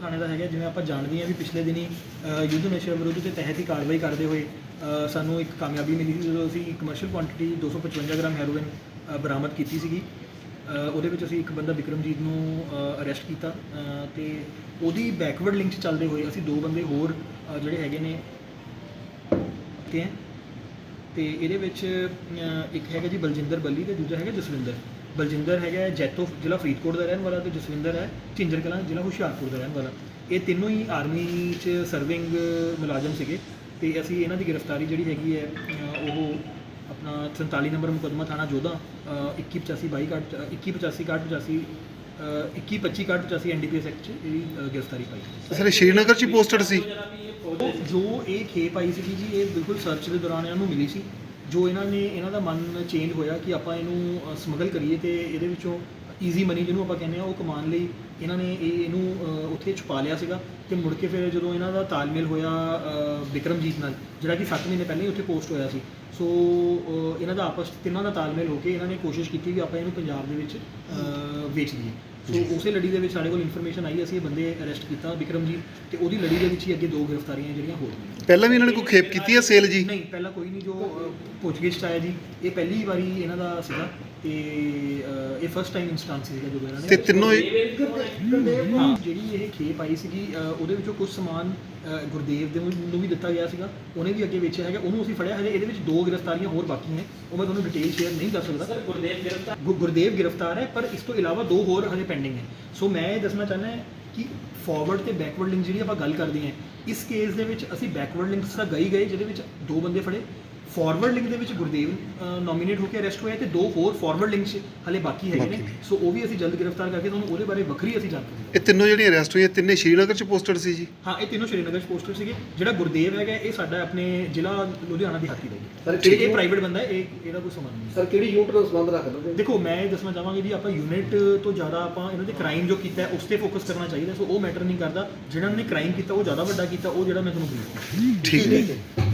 ਥਾਣੇ ਦਾ ਹੈਗਾ ਜਿਵੇਂ ਆਪਾਂ ਜਾਣਦੇ ਹਾਂ ਵੀ ਪਿਛਲੇ ਦਿਨੀ ਯੁੱਧ ਨਸ਼ਾ ਵਿਰੁੱਧ ਦੇ ਤਹਿਤ ਹੀ ਕਾਰਵਾਈ ਕਰਦੇ ਹੋਏ ਸਾਨੂੰ ਇੱਕ ਕਾਮਯਾਬੀ ਮਿਲੀ ਸੀ ਜਦੋਂ ਅਸੀਂ ਕਮਰਸ਼ੀਅਲ ਕੁਆਂਟੀਟੀ 255 ਗ੍ਰਾਮ ਹੈਰੋਇਨ ਬਰਾਮਦ ਕੀਤੀ ਸੀਗੀ। ਉਹਦੇ ਵਿੱਚ ਅਸੀਂ ਇੱਕ ਬੰਦਾ ਵਿਕਰਮਜੀਤ ਨੂੰ ਅਰੈਸਟ ਕੀਤਾ ਅ, ਤੇ ਉਹਦੀ ਬੈਕਵਰਡ ਲਿੰਕ 'ਚ ਚੱਲਦੇ ਹੋਏ ਅਸੀਂ ਦੋ ਬੰਦੇ ਹੋਰ ਜਿਹੜੇ ਹੈਗੇ ਨੇ ਤੇ ਇਹਦੇ ਵਿੱਚ ਇੱਕ ਹੈਗਾ ਜੀ ਬਲਜਿੰਦਰ ਬੱਲੀ ਤੇ ਦੂਜਾ ਹੈਗਾ ਜਸਵਿੰਦਰ। ਬਲਜਿੰਦਰ ਹੈਗਾ ਜੈਤੋ ਜ਼ਿਲ੍ਹਾ ਫਰੀਦਕੋਟ ਦਾ ਰਹਿਣ ਵਾਲਾ ਤੇ ਜਸਵਿੰਦਰ ਹੈ ਝਿੰਜਰ ਕਲਾਂ ਜ਼ਿਲ੍ਹਾ ਹੁਸ਼ਿਆਰਪੁਰ ਦਾ ਰਹਿਣ ਵਾਲਾ। ਇਹ ਤਿੰਨੋਂ ਹੀ ਆਰਮੀ 'ਚ ਸਰਵਿੰਗ ਮੁਲਾਜ਼ਮ ਸੀਗੇ ਤੇ ਅਸੀਂ ਇਹਨਾਂ ਦੀ ਗ੍ਰਿਫਤਾਰੀ ਜਿਹੜੀ ਹੈਗੀ ਹੈ ਉਹ ਆਪਣਾ 47 ਨੰਬਰ ਮੁਕੱਦਮਾ ਥਾਣਾ ਜੋਧਾ ਅਹ, 2185 22 ਕਾਟ 2185 ਕਾਟ 85 ਅਹ, 2125 ਕਾਟ 85 ਐਨਡੀਪੀਐਸ ਐਕਟ 'ਚ ਇਹਦੀ ਗ੍ਰਿਫਤਾਰੀ ਪਾਈ ਸਰ ਸ਼੍ਰੀਨਗਰ ਚ ਪੋਸਟਡ ਸੀ? ਜੋ ਇਹ ਖੇਪ ਆਈ ਸੀਗੀ ਜੀ ਇਹ ਬਿਲਕੁਲ ਸਰਚ ਦੇ ਦੌਰਾਨ ਇਹਨਾਂ ਨੂੰ ਮਿਲੀ ਸੀ। ਜੋ ਇਹਨਾਂ ਨੇ ਇਹਨਾਂ ਦਾ ਮਨ ਚੇਂਜ ਹੋਇਆ ਕਿ ਆਪਾਂ ਇਹਨੂੰ ਸਮਗਲ ਕਰੀਏ ਤੇ ਇਹਦੇ ਵਿੱਚੋਂ ਈਜ਼ੀ ਮਨੀ ਜਿਹਨੂੰ ਆਪਾਂ ਕਹਿੰਦੇ ਆ ਉਹ ਕਮਾਉਣ ਲਈ ਇਹਨਾਂ ਨੇ ਇਹ ਇਹਨੂੰ ਉੱਥੇ ਛੁਪਾ ਲਿਆ ਸੀਗਾ ਤੇ ਮੁੜ ਕੇ ਫਿਰ ਜਦੋਂ ਇਹਨਾਂ ਦਾ ਤਾਲਮੇਲ ਹੋਇਆ ਅ, ਵਿਕਰਮਜੀਤ ਨਾਲ ਜਿਹੜਾ ਕਿ 7 ਮਹੀਨੇ ਪਹਿਲਾਂ ਹੀ ਉੱਥੇ ਪੋਸਟ ਹੋਇਆ ਸੀ। ਸੋ ਇਹਨਾਂ ਦਾ ਆਪਸ ਤਿੰਨਾਂ ਦਾ ਤਾਲਮੇਲ ਹੋ ਕੇ ਇਹਨਾਂ ਨੇ ਕੋਸ਼ਿਸ਼ ਕੀਤੀ ਵੀ ਆਪਾਂ ਇਹਨੂੰ ਪੰਜਾਬ ਦੇ ਵਿੱਚ ਅ, ਵੇਚ ਦਈਏ। ਸੋ ਉਸੇ ਲੜੀ ਦੇ ਵਿੱਚ ਸਾਡੇ ਕੋਲ ਇਨਫੋਰਮੇਸ਼ਨ ਆਈ ਅਸੀਂ ਇਹ ਬੰਦੇ ਅਰੈਸਟ ਕੀਤਾ ਵਿਕਰਮਜੀਤ ਤੇ ਉਹਦੀ ਲੜੀ ਦੇ ਵਿੱਚ ਹੀ ਅੱਗੇ ਦੋ ਗ੍ਰਿਫਤਾਰੀਆਂ ਜਿਹੜੀਆਂ ਹੋ ਗਈਆਂ ਪਹਿਲਾਂ ਵੀ ਇਹਨਾਂ ਨੇ ਕੋਈ ਖੇਪ ਕੀਤੀ ਹੈ ਸੇਲ ਜੀ? ਨਹੀਂ ਪਹਿਲਾਂ ਕੋਈ ਨਹੀਂ ਜੋ ਅ, ਪੁੱਛਗਿੱਛ 'ਚ ਆਇਆ ਜੀ ਇਹ ਪਹਿਲੀ ਵਾਰੀ ਇਹਨਾਂ ਦਾ ਸੀਗਾ ਤੇ ਅ, ਇਹ ਫਸਟ ਟਾਈਮ ਇਨਸਟੈਂਸ ਸੀਗਾ ਜਦੋਂ ਇਹਨਾਂ ਨੇ। ਤੇ ਤਿੰਨੋਂ ਹਾਂ ਜਿਹੜੀ ਇਹ ਖੇਪ ਆਈ ਸੀਗੀ ਅ, ਉਹਦੇ ਵਿੱਚੋਂ ਕੁਝ ਸਮਾਨ ਅ, ਗੁਰਦੇਵ ਦੇ ਨੂੰ ਵੀ ਦਿੱਤਾ ਗਿਆ ਸੀਗਾ ਉਹਨੇ ਵੀ ਅੱਗੇ ਵੇਚਿਆ ਹੈਗਾ ਉਹਨੂੰ ਅਸੀਂ ਫੜਿਆ ਹਜੇ ਇਹਦੇ ਵਿੱਚ ਦੋ ਗ੍ਰਿਫਤਾਰੀਆਂ ਹੋਰ ਬਾਕੀ ਨੇ ਉਹ ਮੈਂ ਤੁਹਾਨੂੰ ਡਿਟੇਲ ਸ਼ੇਅਰ ਨਹੀਂ ਕਰ ਸਕਦਾ। ਸਰ ਗੁਰਦੇਵ ਗ੍ਰਿਫਤਾਰ ਗੁਰਦੇਵ ਗ੍ਰਿਫਤਾਰ ਹੈ ਪਰ ਇਸ ਤੋਂ ਇਲਾਵਾ ਦੋ ਹੋਰ ਹਜੇ ਪੈਂਡਿੰਗ ਹੈ। ਸੋ ਮੈਂ ਇਹ ਦੱਸਣਾ ਚਾਹੁੰਦਾ ਕਿ ਫਾਰਵਰਡ ਤੇ ਬੈਕਵਰਡ ਲਿੰਕ ਜਿਹੜੀ ਆਪਾਂ ਗੱਲ ਕਰਦੇ ਹਾਂ, ਇਸ ਕੇਸ ਦੇ ਵਿੱਚ ਅਸੀਂ ਬੈਕਵਰਡ ਲਿੰਕਸ ਤਾਂ ਗਈ ਗਏ, ਜਿਹਦੇ ਵਿੱਚ ਦੋ ਬੰਦੇ ਫੜੇ। ਫਾਰਵਰਡ ਲਿੰਕ ਦੇ ਵਿੱਚ ਗੁਰਦੇਵ ਨੋਮੀਨੇਟ ਹੋ ਕੇ ਅਰੈਸਟ ਹੋਇਆ ਤੇ ਦੋ ਹੋਰ ਫਾਰਵਰਡ ਲਿੰਕਸ ਹਲੇ ਬਾਕੀ ਹੈਗੇ ਨੇ। ਸੋ ਉਹ ਵੀ ਅਸੀਂ ਜਲਦ ਗ੍ਰਿਫਤਾਰ ਕਰਕੇ ਤੁਹਾਨੂੰ ਉਹਦੇ ਬਾਰੇ ਵੱਖਰੀ ਅਸੀਂ ਜਾਣਕਾਰੀ। ਇਹ ਤਿੰਨੋਂ ਜਿਹੜੀਆਂ ਅਰੈਸਟ ਹੋਈਆਂ ਤਿੰਨੇ ਸ਼੍ਰੀਨਗਰ ਚ ਪੋਸਟਡ ਸੀ ਜੀ? ਹਾਂ ਇਹ ਤਿੰਨੋਂ ਸ਼੍ਰੀਨਗਰ ਚ ਪੋਸਟਰ ਸੀਗੇ। ਜਿਹੜਾ ਗੁਰਦੇਵ ਹੈਗਾ ਇਹ ਸਾਡਾ ਆਪਣੇ ਜ਼ਿਲ੍ਹਾ ਲੁਧਿਆਣਾ ਦੀ ਹਾਕੀ ਦਾ ਜੀ। ਸਰ, ਇਹ- ਇਹ ਪ੍ਰਾਈਵੇਟ ਬੰਦਾ ਹੈ ਇਹ ਇਹਦਾ ਕੋਈ ਸਮਾਨ ਨਹੀਂ ਸਰ ਕਿਹੜੀ ਯੂਨਿਟ ਨਾਲ ਸੰਬੰਧ ਰੱਖਦੇ ਹੋ? ਦੇਖੋ ਮੈਂ ਇਹ ਦੱਸਣਾ ਚਾਹਾਂਗੇ ਜੀ ਆਪਾਂ ਯੂਨਿਟ ਤੋਂ ਜ਼ਿਆਦਾ ਆਪਾਂ ਇਹਨਾਂ ਦੇ ਕ੍ਰਾਈਮ ਜੋ ਕੀਤਾ ਹੈ ਉਸ ਤੇ ਫੋਕਸ ਕਰਨਾ ਚਾਹੀਦਾ। ਸੋ ਉਹ ਮੈਟਰ ਨਹੀਂ ਕਰਦਾ। ਜਿਹਨਾਂ ਨੇ ਕ੍ਰਾਈਮ ਕੀਤਾ ਉਹ ਜ਼ਿਆਦਾ ਵੱਡਾ ਕੀਤਾ ਉਹ ਜਿਹੜਾ ਮੈਂ ਤੁਹਾਨੂੰ ਠੀਕ ਹੈ।